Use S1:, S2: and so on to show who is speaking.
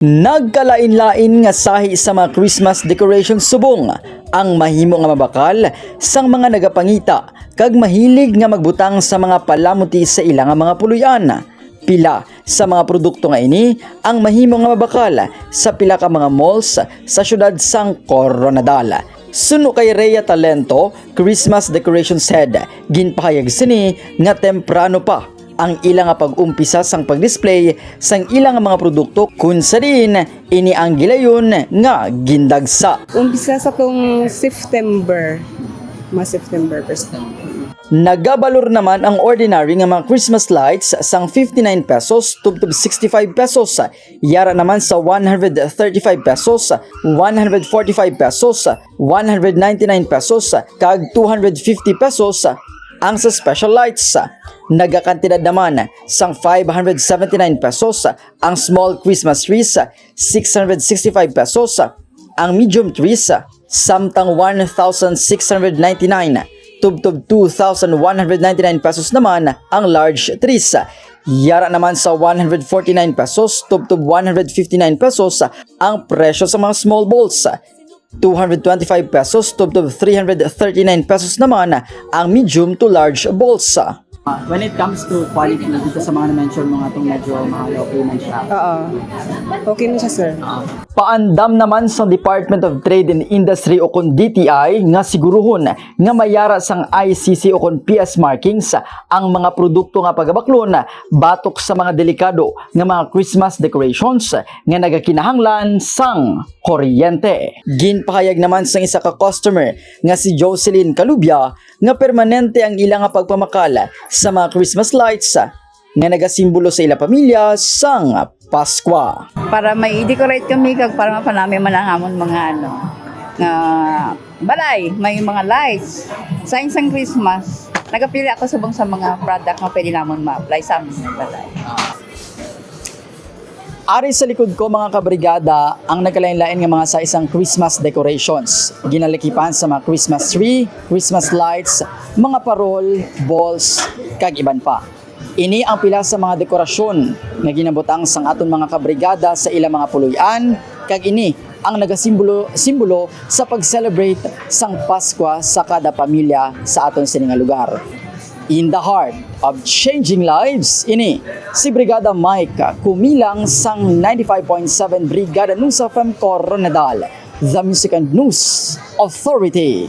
S1: Nagkalain-lain nga sahi sa mga Christmas decoration subong ang mahimo nga mabakal sang mga nagapangita kag mahilig nga magbutang sa mga palamuti sa ilang mga puluyan. Pila sa mga produkto nga ini ang mahimo nga mabakal sa pila ka mga malls sa syudad sang Coronadal. Suno kay Rhea Talento, Christmas decorations head, ginpahayag sini nga temprano pa ang ilang pag-umpisa sang pag-display sang ilang mga produkto kun sa din ini ang gilayon nga gindagsa.
S2: Umpisa sa tong September. Mga September first.
S1: Nagabalor naman ang ordinary nga mga Christmas lights sang 59 pesos tubtob 65 pesos. Yara naman sa 135 pesos, 145 pesos, 199 pesos, kag 250 pesos ang sa special lights. Nagakantidad naman sang 579 pesos ang small Christmas trees, 665 pesos ang medium trees, samtang 1,699 tubtob 2,199 pesos naman ang large trees. Yara naman sa 149 pesos, tubtob 159 pesos ang presyo sa mga small balls. 225 pesos, tubtob 339 pesos naman ang medium to large balls. When it comes to quality, dito sa mga na-mention mo nga itong medyo mahal, okay man siya.
S2: Oo. Okay na siya, sir.
S1: Paandam naman sa Department of Trade and Industry o kon DTI nga siguruhon nga mayara sang ICC o kon PS markings ang mga produkto nga pagabaklon batok sa mga delikado nga mga Christmas decorations nga nagakinahanglan sang kuryente. Ginpahayag naman sang isa ka customer nga si Jocelyn Calubia nga permanente ang ilang nga pagpamakal sa mga Christmas lights nga nagasimbolo sa ila pamilya sang Paskwa.
S3: para may decorate kami kag para mapanami man ang amon mga ano nga balay may mga lights sa isang Christmas nagapili ako subong sa mga product nga pwede namon ma-apply sa mga balay
S1: Ari sa likod ko mga kabrigada ang nagkalain-lain nga mga sa isang Christmas decorations. Ginalikipan sa mga Christmas tree, Christmas lights, mga parol, balls, kag iban pa. Ini ang pila sa mga dekorasyon nga ginabutang sang aton mga kabrigada sa ilang mga puluyan, kag ini ang nagasimbolo simbolo sa pag-celebrate sang Paskwa sa kada pamilya sa aton sininga lugar. In the heart of changing lives, ini si Brigada Mike kumilang sang 95.7 Brigada News of M. Coronadal, the Music and News Authority.